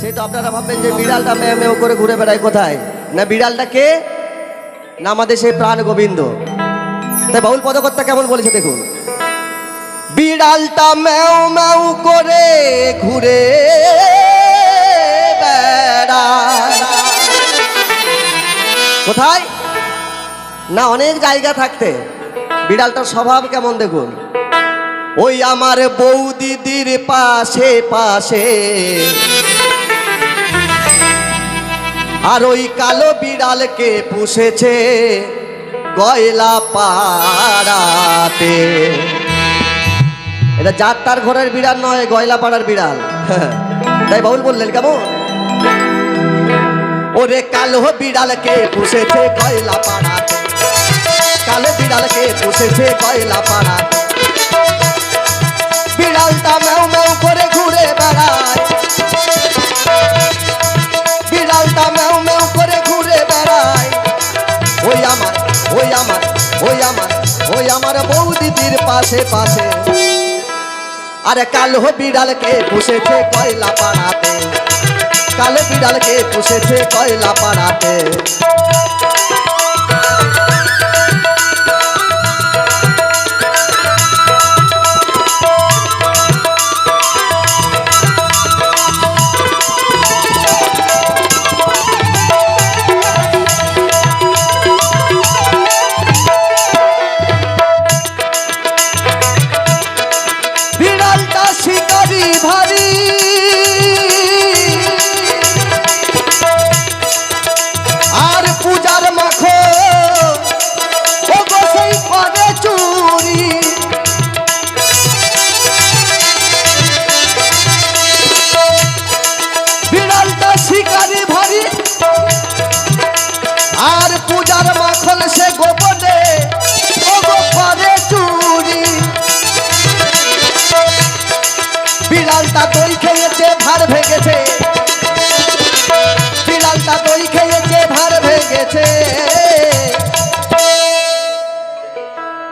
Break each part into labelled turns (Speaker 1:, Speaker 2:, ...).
Speaker 1: সে তো আপনারা ভাববেন যে বিড়ালটা মেয়ে মেয়ে করে ঘুরে বেড়ায় কোথায়? না বিড়ালটা কে? না আমাদের সেই প্রাণ গোবিন্দ। তাই বাউল পদকর্তা কেমন বলেছে দেখুন। বিড়ালটা ম্যাও ম্যাও করে ঘুরে কোথায়? না অনেক জায়গা থাকতে। বিড়ালটার স্বভাব কেমন দেখুন। ওই আমার বউ দিদির পাশে পাশে। আর ওই কালো বিড়ালকে পুষেছে গয়লা পাড়াতে। এটা যার তার ঘরের বিড়াল নয়, গয়লা পাড়ার বিড়াল। তাই বাউল বললেন, কেমন? ওরে কালো বিড়ালকে পুষেছে গয়লা পাড়াতে। কালো বিড়ালকে পুষেছে গয়লা পাড়াতে। বিড়ালটা ম্যাও পাশে পাশে। আরে কালো বিড়ালকে পুষেছে কয়লা পাড়াতে। কালো বিড়ালকে পুষেছে কয়লা পাড়াতে।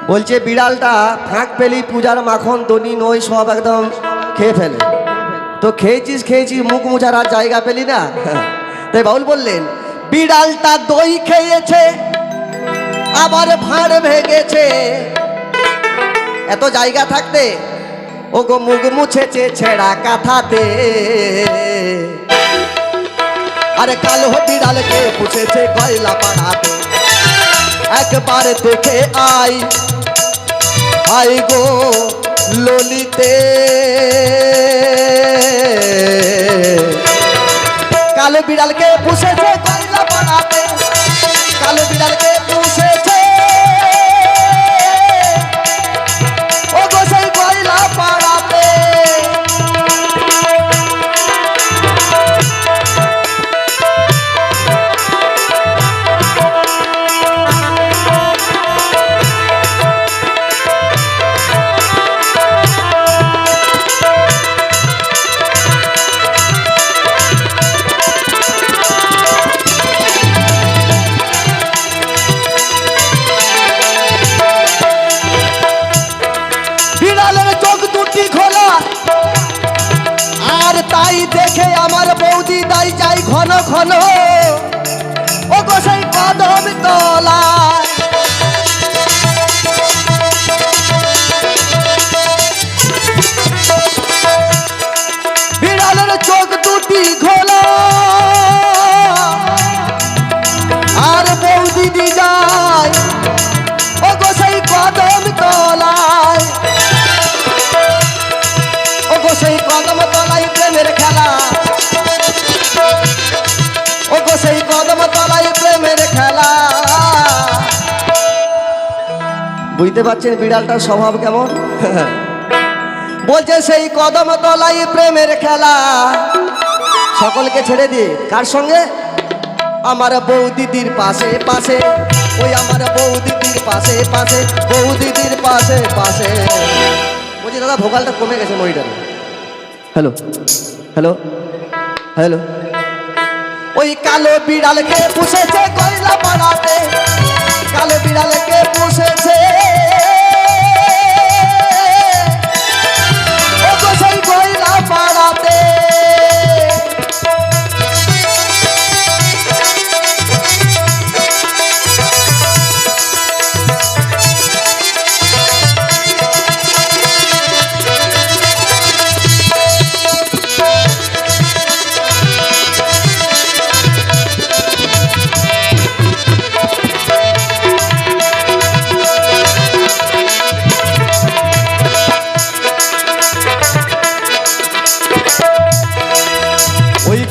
Speaker 1: বলছে, বিড়ালটা ফাঁক পেলি, পূজার মাখন, দনি, নই, সব একদম খেয়ে ফেলে। তো খেয়েছিস খেয়েছিস, মুখ মুছার আর জায়গা পেলি না? তাই বাউল বললেন, বিড়ালটা দই খেয়েছে, আবার ভাঁড় ভেঙেছে এত জায়গা থাকতে ও গো মুখ মুছেছে ছেঁড়া কাঁথাতে। আরে কালো বিড়ালকে পুষেছে গয়লা পাড়াতে। একবার দেখে আই আই গো ললিতে। কালো বিড়ালকে পুষেছে কয়লা পাড়াতে ঘন। ও গোসাই কদম তলা বুঝতে পারছেন বিড়ালটার স্বভাব কেমন? বলছে সেই কদম তলায় প্রেমের খেলা। সকলকে ছেড়ে দিয়ে কার সঙ্গে? আমার বউ দিদির পাশে পাশে ওই আমার বউ দিদির পাশে পাশে বউ দিদির পাশে পাশে। বলছি দাদা ভোকালটা কমে গেছে মনিটারে হ্যালো হ্যালো হ্যালো। ওই কালো বিড়ালকে পুষেছে কয়লা পাড়াতে। কালো বিড়ালকে পুষেছে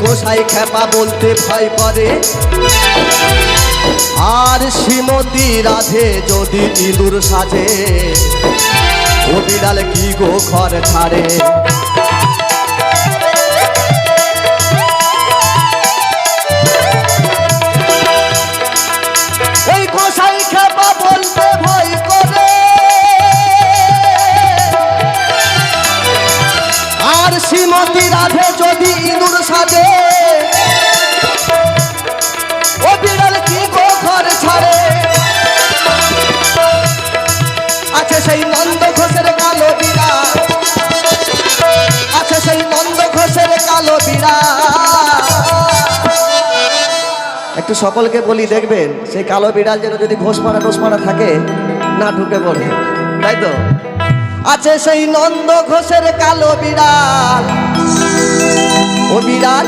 Speaker 1: গোসাই খেপা বলতে ভয় করে। আর শ্রীমতী রাধে যদি ইঁদুর সাজে, ও বিড়াল কি গো ঘর ছাড়ে? আর শ্রীমতী রাধে যদি ইঁদুর সাজে, ও কি সেই সেই একটু সকলকে বলি, দেখবেন সেই কালো বিড়াল যেন যদি ঘোষপাড়া টোষপাড়া থাকে, না ঢুকে পড়ে। তাই তো? আছে সেই নন্দ ঘোষের কালো বিড়াল। ও বিড়াল,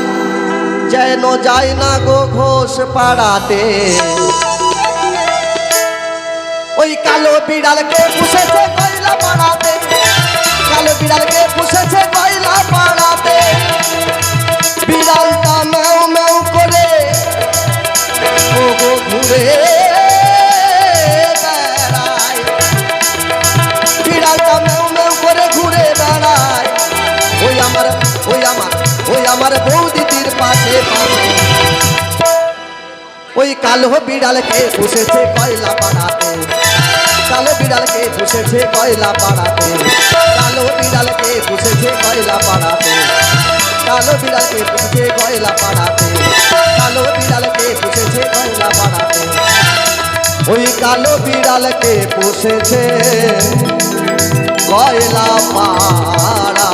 Speaker 1: যেন যায় না গো ঘোষ পাড়াতে। ওই কালো বিড়ালকে পুষেছে কয়লা পাড়াতে। কালো বিড়ালকে পুষেছে কয়লা পাড়াতে। বিড়ালটা ম্যাও ম্যাও করে ঘুরে ওই কালো বিড়ালকে পুষেছে কয়লা পাড়াতে। কালো বিড়ালকে পুষেছে কয়লা পাড়াতে। কালো বিড়ালকে পুষেছে কয়লা পাড়াতে। কালো বিড়ালকে পুষেছে কয়লা পাড়াতে। কালো বিড়ালকে পুষেছে কয়লা পাড়াতে। ওই কালো বিড়ালকে পুষেছে কয়লা পাড়া